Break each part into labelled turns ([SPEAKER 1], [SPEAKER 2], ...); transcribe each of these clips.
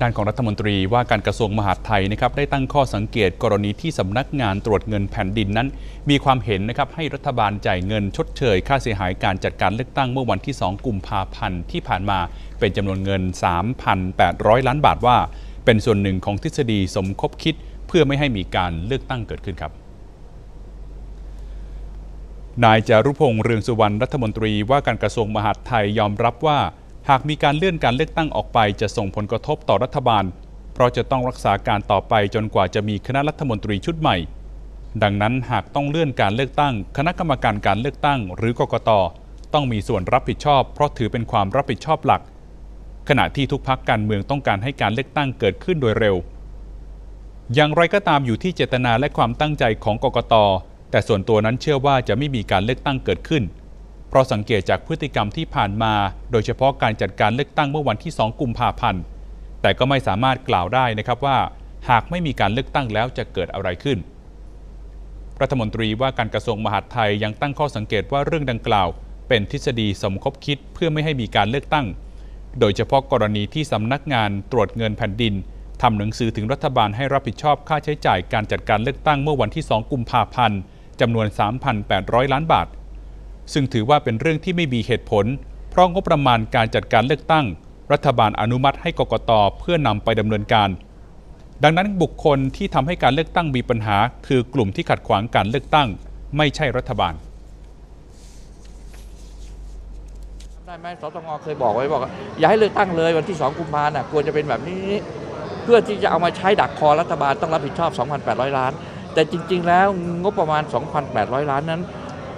[SPEAKER 1] ด้านของรัฐมนตรีว่าการกระทรวงมหาดไทยนะครับได้ตั้งข้อสังเกตกรณีที่สำนักงานตรวจเงินแผ่นดินนั้น มีความเห็นนะครับให้รัฐบาลจ่ายเงินชดเชย ค่าเสียหายการจัดการเลือกตั้งเมื่อวันที่ 2 กุมภาพันธ์ที่ผ่านมาเป็นจำนวนเงิน 3,800 ล้านบาทว่า เป็นส่วนหนึ่งของทฤษฎีสมคบคิด เพื่อไม่ให้มีการเลือกตั้งเกิดขึ้นครับนายจารุพงษ์เรืองสุวรรณรัฐมนตรีว่าการกระทรวงมหาดไทยยอมรับว่า หากมีการเลื่อนการเลือกตั้งออกไปจะส่งผลกระทบต่อรัฐบาล เพราะจะต้องรักษาการต่อไปจนกว่าจะมีคณะรัฐมนตรีชุดใหม่ ดังนั้นหากต้องเลื่อนการเลือกตั้ง คณะกรรมการการเลือกตั้ง หรือกกต ต้องมีส่วนรับผิดชอบ เพราะถือเป็นความรับผิดชอบหลัก ขณะที่ทุกพักการเมืองต้องการให้การเลือกตั้งเกิดขึ้นโดยเร็ว อย่างไรก็ตามอยู่ที่เจตนาและความตั้งใจของกกต แต่ส่วนตัวนั้นเชื่อว่าจะไม่มีการเลือกตั้งเกิดขึ้น ราะสังเกตจากพฤติกรรมที่ผ่านมา โดยเฉพาะการจัดการเลือกตั้งเมื่อวันที่ 2 กุมภาพันธ์ แต่ก็ไม่สามารถกล่าวได้นะครับว่า หากไม่มีการเลือกตั้งแล้วจะเกิดอะไรขึ้น รัฐมนตรีว่าการกระทรวงมหาดไทยยังตั้งข้อสังเกตว่าเรื่องดังกล่าว เป็นทฤษฎีสมคบคิดเพื่อไม่ให้มีการเลือกตั้ง โดยเฉพาะกรณีที่สำนักงานตรวจเงินแผ่นดินทำหนังสือถึงรัฐบาลให้รับผิดชอบค่าใช้จ่ายการจัดการเลือกตั้งเมื่อวันที่ 2 กุมภาพันธ์จำนวน 3,800 ล้านบาท ซึ่งถือว่าเป็นเรื่องที่ไม่มีเหตุผล เพราะงบประมาณการจัดการเลือกตั้ง รัฐบาลอนุมัติให้กกตเพื่อนำไปดำเนินการ ดังนั้นบุคคลที่ทำให้การเลือกตั้งมีปัญหา คือกลุ่มที่ขัดขวางการเลือกตั้ง ไม่ใช่รัฐบาล
[SPEAKER 2] ได้ไหมสตงเคยบอกไว้บอกว่าอย่าให้เลือกตั้งเลยวันที่ 2 กุมภาพันธ์ควรจะเป็นแบบนี้ เพื่อที่จะเอามาใช้ดักคอรัฐบาลต้องรับผิดชอบ 2,800 ล้าน แต่จริง ๆ แล้วงบประมาณ 2,800 ล้านนั้น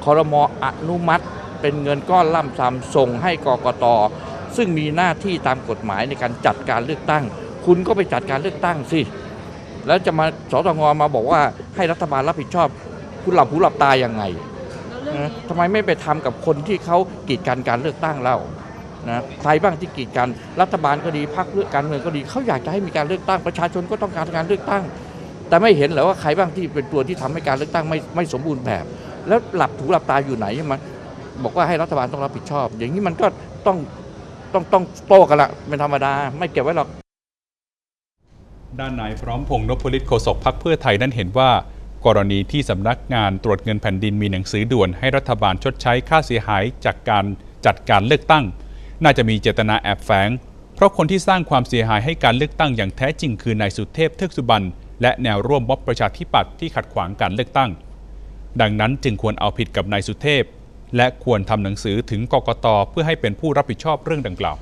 [SPEAKER 2] คอรมออนุมัติ เป็นเงินก้อนล่ำซ้ำส่งให้กกต ซึ่งมีหน้าที่ตามกฎหมายในการจัดการเลือกตั้ง คุณก็ไปจัดการเลือกตั้งสิ แล้วจะมาสตงมาบอกว่าให้รัฐบาลรับผิดชอบคุณหลับหูหลับตายังไงนะทำไมไม่ไปทำกับคนที่เขากีดกันการเลือกตั้งเล่านะใครบ้างที่กีดกันรัฐบาลก็ดีพรรคเลือกการเมืองก็ดีเขาอยากจะให้มีการเลือกตั้งประชาชนก็ต้องการการเลือกตั้ง แต่ไม่เห็นเหรอว่าใครบ้างที่เป็นตัวที่ทำให้การเลือกตั้งไม่ไม่สมบูรณ์แบบ แล้วหลับถูหลับตาอยู่ไหนมันบอกว่าให้รัฐบาลต้องรับผิดชอบ อย่างนี้มันก็ต้องต้องต้องโต้กันละเป็นธรรมดา ไม่เก็บไว้หรอก
[SPEAKER 1] ด้านนายพร้อมพงษ์นพลิตโฆษกพักเพื่อไทยนั้นเห็นว่า กรณีที่สำนักงานตรวจเงินแผ่นดินมีหนังสือด่วนให้รัฐบาลชดใช้ค่าเสียหายจากการจัดการเลือกตั้ง น่าจะมีเจตนาแอบแฝงเพราะคนที่สร้างความเสียหายให้การเลือกตั้งอย่างแท้จริงคือนายสุเทพเทือกสุบรรณและแนวร่วมม็อบประชาธิปัตย์ที่ขัดขวางการเลือกตั้ง ดังนั้นจึงควรเอาผิดกับนายสุเทพ และควรทำหนังสือถึงกกตเพื่อให้เป็นผู้รับผิดชอบเรื่องดังกล่าว